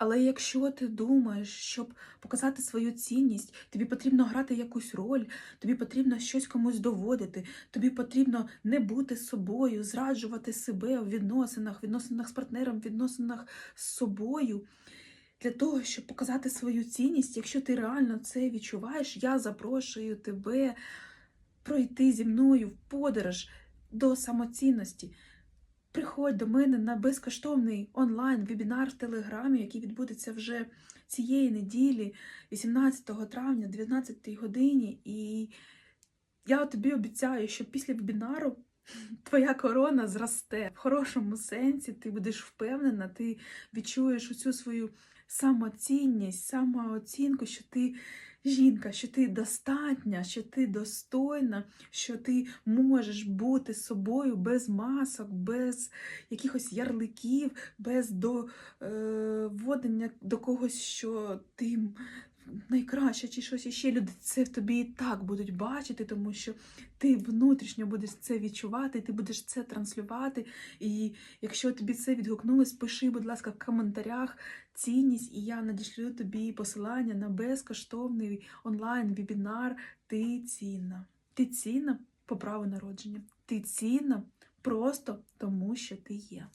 Але якщо ти думаєш, щоб показати свою цінність, тобі потрібно грати якусь роль, тобі потрібно щось комусь доводити, тобі потрібно не бути собою, зраджувати себе в відносинах, відносинах з партнером, відносинах з собою. Для того, щоб показати свою цінність, якщо ти реально це відчуваєш, я запрошую тебе пройти зі мною в подорож до самоцінності. Приходь до мене на безкоштовний онлайн-вебінар в Телеграмі, який відбудеться вже цієї неділі, 18 травня, 12 годині. І я тобі обіцяю, що після вебінару твоя корона зросте. В хорошому сенсі ти будеш впевнена, ти відчуєш оцю свою самоцінність, самооцінку, що ти жінка, що ти достатня, що ти достойна, що ти можеш бути собою без масок, без якихось ярликів, без доводення до когось, що ти найкраща чи щось іще. Люди це в тобі і так будуть бачити, тому що ти внутрішньо будеш це відчувати, ти будеш це транслювати. І якщо тобі це відгукнулось, пиши, будь ласка, в коментарях цінність, і я надішлю тобі посилання на безкоштовний онлайн-вебінар. Ти цінна. Ти цінна по праву народження. Ти цінна просто тому, що ти є.